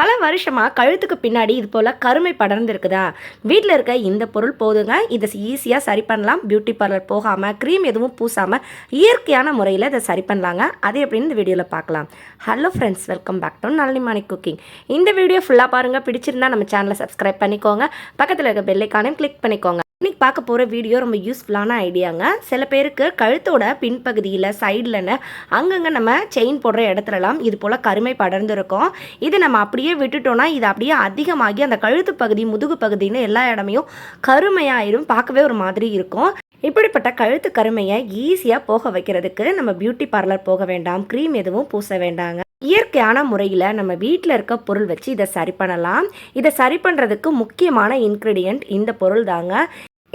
பல வருஷமாக கழுத்துக்கு பின்னாடி இது போல் கருமை படர்ந்துருக்குதா? வீட்டில் இருக்க இந்த பொருள் போதுங்க. இதை ஈஸியாக சரி பண்ணலாம். பியூட்டி பார்லர் போகாமல் க்ரீம் எதுவும் பூசாமல் இயற்கையான முறையில் இதை சரி பண்ணலாங்க. அது எப்படின்னு இந்த வீடியோவில் பார்க்கலாம். Hello friends welcome back to Nallimani cooking இந்த வீடியோ ஃபுல்லாக பாருங்கள் பிடிச்சிருந்தா நம்ம சேனலை சப்ஸ்கிரைப் பண்ணிக்கோங்க. பக்கத்தில் இருக்க பெல்லைக்கானையும் கிளிக் பண்ணிக்கோங்க. பார்க்க போகிற வீடியோ ரொம்ப யூஸ்ஃபுல்லான ஐடியாங்க சில பேருக்கு கழுத்தோட பின்பகுதியில் சைடில்னு அங்கங்கே நம்ம செயின் போடுற இடத்துலலாம் இது போல் கருமை படர்ந்துருக்கும். இது நம்ம அப்படியே விட்டுட்டோம்னா இது அப்படியே அதிகமாகி அந்த கழுத்து பகுதி முதுகு பகுதின்னு எல்லா இடமையும் கருமையாயிரும். பார்க்கவே ஒரு மாதிரி இருக்கும். இப்படிப்பட்ட கழுத்து கருமையை ஈஸியாக போக வைக்கிறதுக்கு நம்ம பியூட்டி பார்லர் போக வேண்டாம். க்ரீம் எதுவும் பூச வேண்டாங்க. இயற்கையான முறையில் நம்ம வீட்டில் இருக்க பொருள் வச்சு இதை சரி பண்ணலாம். இதை சரி பண்ணுறதுக்கு முக்கியமான இன்க்ரீடியண்ட் இந்த பொருள் தாங்க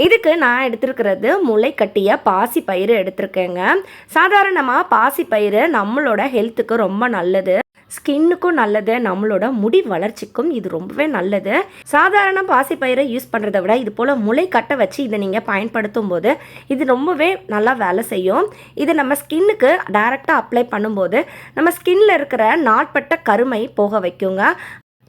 இதுக்கு நான் எடுத்திருக்கிறது முளை கட்டிய பாசி பயிறு எடுத்திருக்கேங்க. சாதாரணமாக பாசி பயிறு நம்மளோட ஹெல்த்துக்கு ரொம்ப நல்லது. ஸ்கின்னுக்கும் நல்லது நம்மளோட முடி வளர்ச்சிக்கும் இது ரொம்பவே நல்லது. சாதாரண பாசிப்பயிரை யூஸ் பண்ணுறத விட இது போல் முளை கட்ட வச்சு இதை நீங்கள் பயன்படுத்தும் போது இது ரொம்பவே நல்லா வேலை செய்யும். இது நம்ம ஸ்கின்னுக்கு டைரெக்டாக அப்ளை பண்ணும்போது நம்ம ஸ்கின்ல இருக்கிற நாட்பட்ட கருமை போக வைக்குங்க.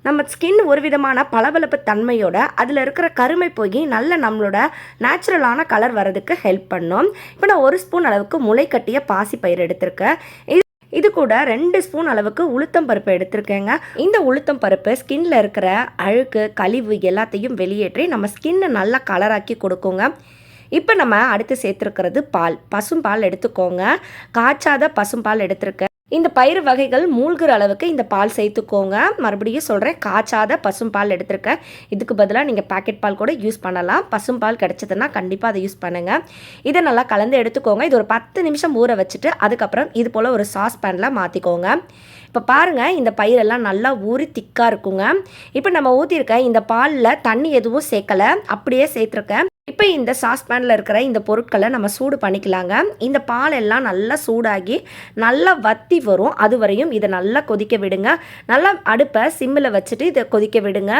நம்ம ஸ்கின் ஒரு விதமான பளபளப்பு தன்மையோட அதில் இருக்கிற கருமை போய் நல்ல நம்மளோட நேச்சுரலான கலர் வரதுக்கு ஹெல்ப் பண்ணும். இப்போ நான் ஒரு ஸ்பூன் அளவுக்கு முளை கட்டிய பாசி பயிர் எடுத்திருக்கேன். இது இது கூட ரெண்டு ஸ்பூன் அளவுக்கு உளுத்தம் பருப்பு எடுத்திருக்கேங்க. இந்த உளுத்தம் பருப்பு ஸ்கின்ல இருக்கிற அழுக்கு கழிவு எல்லாத்தையும் வெளியேற்றி நம்ம ஸ்கின்னை நல்லா கலராக்கி கொடுக்குங்க. இப்போ நம்ம அடுத்து சேர்த்துருக்கிறது பால். பசும்பால் எடுத்துக்கோங்க. காய்ச்சாத பசும்பால் எடுத்திருக்கேன் இந்த பயிர் வகைகள் மூழ்கிற அளவுக்கு இந்த பால் சேர்த்துக்கோங்க. மறுபடியும் சொல்கிறேன் காய்ச்சாத பசும்பால் எடுத்திருக்கேன் இதுக்கு பதிலாக நீங்கள் பாக்கெட் பால் கூட யூஸ் பண்ணலாம். பசும்பால் கிடச்சதுன்னா கண்டிப்பாக அதை யூஸ் பண்ணுங்கள் இதை நல்லா கலந்து எடுத்துக்கோங்க. இது ஒரு பத்து நிமிஷம் ஊற வச்சுட்டு அதுக்கப்புறம் இது போல் ஒரு சாஸ் பேனில் மாற்றிக்கோங்க இப்போ பாருங்கள் இந்த பயிரெல்லாம் நல்லா ஊறி திக்காக இருக்குங்க. இப்போ நம்ம ஊற்றிருக்க இந்த பாலில் தண்ணி எதுவும் சேர்க்கலை. அப்படியே சேர்த்துருக்கேன் இப்போ இந்த சாஸ்பேனில் இருக்கிற இந்த பொருட்களை நம்ம சூடு பண்ணிக்கலாங்க. இந்த பால் எல்லாம் நல்லா சூடாகி நல்லா வத்தி வரும். அது வரையும் இதை நல்லா கொதிக்க விடுங்க. நல்லா அடுப்பை சிம்மில் வச்சுட்டு இதை கொதிக்க விடுங்க.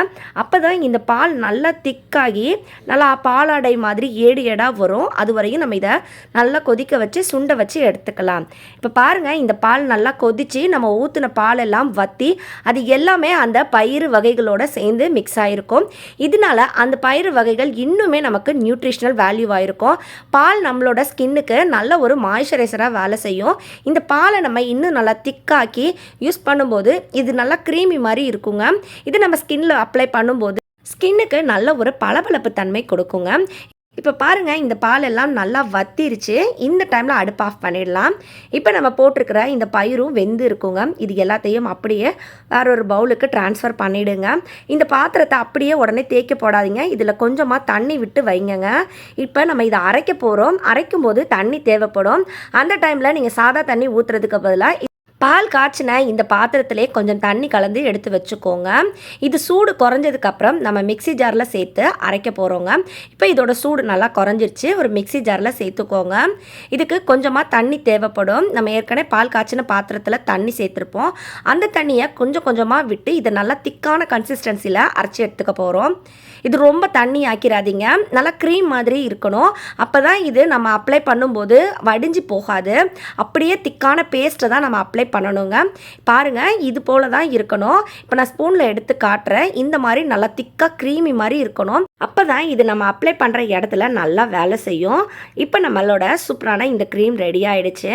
அப்போ தான் இந்த பால் நல்லா திக்காகி நல்லா பாலாடை மாதிரி ஏடு ஏடாக வரும். அது வரையும் நம்ம இதை நல்லா கொதிக்க வச்சு சுண்டை வச்சு எடுத்துக்கலாம். இப்போ பாருங்கள் இந்த பால் நல்லா கொதித்து நம்ம ஊற்றின பால் எல்லாம் வத்தி அது எல்லாமே அந்த பயிறு வகைகளோடு சேர்ந்து மிக்ஸ் ஆகிருக்கும் இதனால அந்த பயிறு வகைகள் இன்னுமே நமக்கு நியூட்ரிஷனல் வேல்யூவாக இருக்கும் பால் நம்மளோட ஸ்கின்னுக்கு நல்ல ஒரு மாய்ஸ்சரைசராக வேலை செய்யும். இந்த பாலை நம்ம இன்னும் நல்லா திக்காக்கி யூஸ் பண்ணும்போது இது நல்லா க்ரீமி மாதிரி இருக்குங்க. இது நம்ம ஸ்கின்னில் அப்ளை பண்ணும்போது ஸ்கின்னுக்கு நல்ல ஒரு பளபளப்பு தன்மை கொடுக்குங்க. இப்போ பாருங்கள் இந்த பாலெல்லாம் நல்லா வத்திருச்சு. இந்த டைமில் அடுப்பு ஆஃப் பண்ணிடலாம். இப்போ நம்ம போட்டிருக்கிற இந்த பயிரும் வெந்து இருக்குங்க. இது எல்லாத்தையும் அப்படியே வேற ஒரு பவுலுக்கு ட்ரான்ஸ்ஃபர் பண்ணிவிடுங்க இந்த பாத்திரத்தை அப்படியே உடனே தேய்க்க போடாதீங்க. இதில் கொஞ்சமாக தண்ணி விட்டு வைங்கங்க. இப்போ நம்ம இதை அரைக்க போகிறோம் அரைக்கும் போது தண்ணி தேவைப்படும். அந்த டைமில் நீங்கள் சாதா தண்ணி ஊற்றுறதுக்கு பதிலாக பால் காய்ச்சின இந்த பாத்திரத்திலே கொஞ்சம் தண்ணி கலந்து எடுத்து வச்சுக்கோங்க. இது சூடு குறைஞ்சதுக்கப்புறம் நம்ம மிக்சி ஜாரில் சேர்த்து அரைக்க போகிறோங்க இப்போ இதோட சூடு நல்லா குறைஞ்சிருச்சு. ஒரு மிக்சி ஜாரில் சேர்த்துக்கோங்க. இதுக்கு கொஞ்சமாக தண்ணி தேவைப்படும். நம்ம ஏற்கனவே பால் காய்ச்சின பாத்திரத்தில் தண்ணி சேர்த்துருப்போம். அந்த தண்ணியை கொஞ்சம் கொஞ்சமாக விட்டு இதை நல்லா திக்கான கன்சிஸ்டன்சியில் அரைச்சி எடுத்துக்க போகிறோம் இது ரொம்ப தண்ணி ஆக்கிடாதீங்க நல்லா க்ரீம் மாதிரி இருக்கணும். அப்போ தான் இது நம்ம அப்ளை பண்ணும்போது வடிஞ்சு போகாது. அப்படியே திக்கான பேஸ்ட்டை தான் நம்ம அப்ளை பண்ணணுங்க. பாருங்கள் இது போல தான் இருக்கணும். இப்போ நான் ஸ்பூனில் எடுத்து காட்டுறேன். இந்த மாதிரி நல்லா திக்காக க்ரீமி மாதிரி இருக்கணும். அப்போ தான் இது நம்ம அப்ளை பண்ணுற இடத்துல நல்லா வேலை செய்யும். இப்போ நம்மளோட சூப்பரான இந்த க்ரீம் ரெடி ஆகிடுச்சு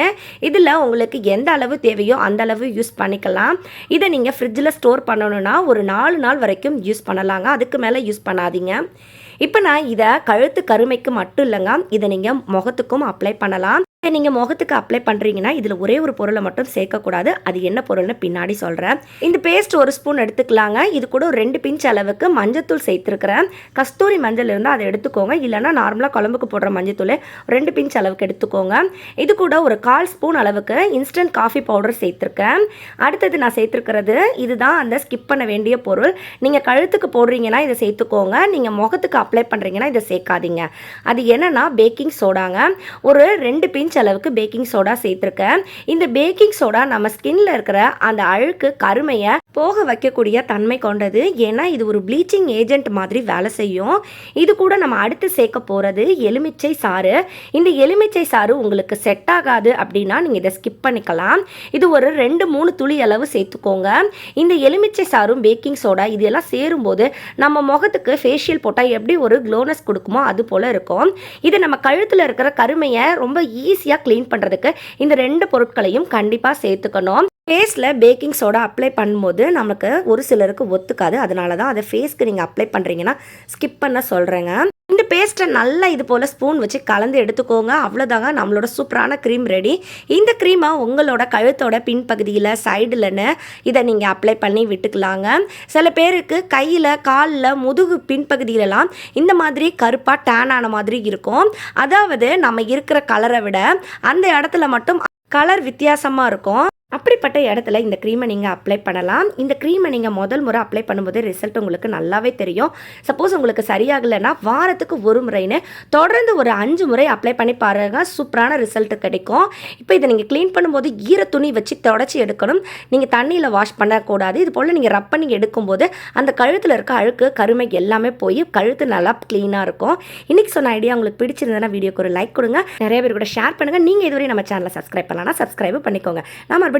இதில் உங்களுக்கு எந்த அளவு தேவையோ அந்த அளவு யூஸ் பண்ணிக்கலாம். இதை நீங்கள் ஃப்ரிட்ஜில் ஸ்டோர் பண்ணணும்னா ஒரு நாலு நாள் வரைக்கும் யூஸ் பண்ணலாங்க. அதுக்கு மேலே யூஸ் பண்ணாதீங்க. இப்போ நான் இதை கழுத்து கருமைக்கு மட்டும் இல்லைங்க. இதை நீங்கள் முகத்துக்கும் அப்ளை பண்ணலாம். இதை நீங்கள் முகத்துக்கு அப்ளை பண்ணுறீங்கன்னா இதில் ஒரே ஒரு பொருளை மட்டும் சேர்க்கக்கூடாது. அது என்ன பொருள்னு பின்னாடி சொல்கிறேன் இந்த பேஸ்ட் ஒரு ஸ்பூன் எடுத்துக்கலாங்க. இது கூட ரெண்டு பிஞ்ச் அளவுக்கு மஞ்சத்தூள் சேர்த்துருக்குறேன். கஸ்தூரி மஞ்சள் இருந்தால் அதை எடுத்துக்கோங்க. இல்லைனா நார்மலாக குழம்புக்கு போடுற மஞ்சத்தூள் ரெண்டு பிஞ்ச் அளவுக்கு எடுத்துக்கோங்க. இது கூட ஒரு கால் ஸ்பூன் அளவுக்கு இன்ஸ்டன்ட் காஃபி பவுடர் சேர்த்துருக்கேன். அடுத்தது நான் சேர்த்துருக்கிறது இதுதான் அந்த ஸ்கிப் பண்ண வேண்டிய பொருள். நீங்கள் கழுத்துக்கு போடுறீங்கன்னா இதை சேர்த்துக்கோங்க. நீங்கள் முகத்துக்கு அப்ளை பண்ணுறீங்கன்னா இதை சேர்க்காதீங்க. அது என்னென்னா பேக்கிங் சோடாங்க ஒரு ரெண்டு பிஞ்ச் பிஞ்ச் அளவுக்கு பேக்கிங் சோடா சேர்த்துருக்கேன். இந்த பேக்கிங் சோடா நம்ம ஸ்கின்ல இருக்கிற அந்த அழுக்கு கருமையை போக வைக்கக்கூடிய தன்மை கொண்டது. ஏன்னா இது ஒரு ப்ளீச்சிங் ஏஜென்ட் மாதிரி வேலை செய்யும். இது கூட நம்ம அடுத்து சேர்க்க போகிறது எலுமிச்சை சாறு. இந்த எலுமிச்சை சாறு உங்களுக்கு செட் ஆகாது அப்படின்னா நீங்கள் இதை ஸ்கிப் பண்ணிக்கலாம். இது ஒரு ரெண்டு மூணு துளி அளவு சேர்த்துக்கோங்க. இந்த எலுமிச்சை சாறும் பேக்கிங் சோடா இது எல்லாம் சேரும்போது நம்ம முகத்துக்கு ஃபேஷியல் போட்டால் எப்படி ஒரு க்ளோனஸ் கொடுக்குமோ அது போல் இருக்கும். இது நம்ம கழுத்தில் இருக்கிற கருமையை ரொம்ப ஈஸியாக க்ளீன் பண்ணுறதுக்கு இந்த ரெண்டு பொருட்களையும் கண்டிப்பாக சேர்த்துக்கணும். ஃபேஸில் பேக்கிங் சோடா அப்ளை பண்ணும்போது நமக்கு ஒரு சிலருக்கு ஒத்துக்காது. அதனால தான் அதை ஃபேஸ்க்கு நீங்கள் அப்ளை பண்ணுறீங்கன்னா ஸ்கிப் பண்ண சொல்கிறேங்க இந்த பேஸ்ட்டை நல்லா இது போல் ஸ்பூன் வச்சு கலந்து எடுத்துக்கோங்க. அவ்வளோதாங்க நம்மளோட சூப்பரான க்ரீம் ரெடி இந்த க்ரீமை உங்களோட கழுத்தோட பின்பகுதியில் சைடுலன்னு இதை நீங்கள் அப்ளை பண்ணி விட்டுக்கலாங்க. சில பேருக்கு கையில் காலில் முதுகு பின்பகுதியிலலாம் இந்த மாதிரி கருப்பாக டேன் ஆன மாதிரி இருக்கும். அதாவது நம்ம இருக்கிற கலரை விட அந்த இடத்துல மட்டும் கலர் வித்தியாசமாக இருக்கும். அப்படிப்பட்ட இடத்துல இந்த க்ரீமை நீங்கள் அப்ளை பண்ணலாம். இந்த க்ரீமை நீங்கள் முதல் முறை அப்ளை பண்ணும்போது ரிசல்ட் உங்களுக்கு நல்லாவே தெரியும். சப்போஸ் உங்களுக்கு சரியாகலைன்னா வாரத்துக்கு ஒரு முறைன்னு தொடர்ந்து ஒரு அஞ்சு முறை அப்ளை பண்ணி பாருங்கள் சூப்பரான ரிசல்ட் கிடைக்கும். இப்போ இதை நீங்கள் க்ளீன் பண்ணும்போது ஈர துணி வச்சு தொடச்சி எடுக்கணும். நீங்கள் தண்ணியில் வாஷ் பண்ணக்கூடாது. இது போல் நீங்கள் ரப் பண்ணி எடுக்கும்போது அந்த கழுத்தில் இருக்க அழுக்கு கருமை எல்லாமே போய் கழுத்து நல்லா க்ளீனாக இருக்கும். இன்றைக்கி சொன்ன ஐடியா உங்களுக்கு பிடிச்சிருந்ததுன்னா வீடியோக்கு ஒரு லைக் கொடுங்க. நிறைய பேர் கூட ஷேர் பண்ணுங்கள் நீங்கள் இதுவரை நம்ம சேனலை சப்ஸ்கிரைப் பண்ணலாம்னா சப்ஸ்கிரைப் பண்ணிக்கோங்க. நான் மறுபடியும்